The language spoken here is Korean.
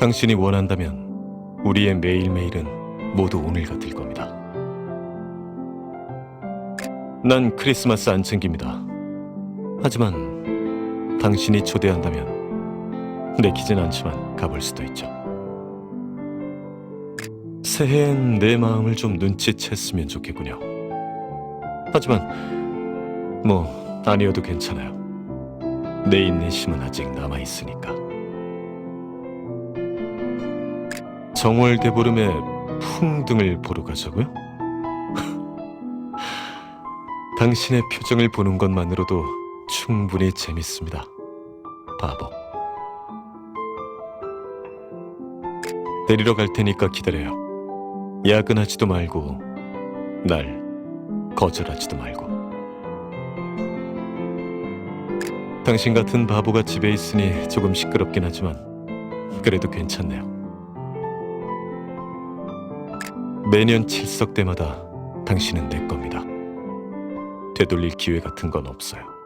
당신이 원한다면 우리의 매일매일은 모두 오늘 같을 겁니다. 난 크리스마스 안 챙깁니다. 하지만 당신이 초대한다면 내키진 않지만 가볼 수도 있죠. 새해엔 내 마음을 좀 눈치챘으면 좋겠군요. 하지만 뭐 아니어도 괜찮아요. 내 인내심은 아직 남아 있으니까. 정월 대보름에 풍등을 보러 가자고요? 당신의 표정을 보는 것만으로도 충분히 재밌습니다. 바보. 데리러 갈 테니까 기다려요. 야근하지도 말고 날 거절하지도 말고. 당신 같은 바보가 집에 있으니 조금 시끄럽긴 하지만 그래도 괜찮네요. 매년 칠석 때마다 당신은 내 겁니다. 되돌릴 기회 같은 건 없어요.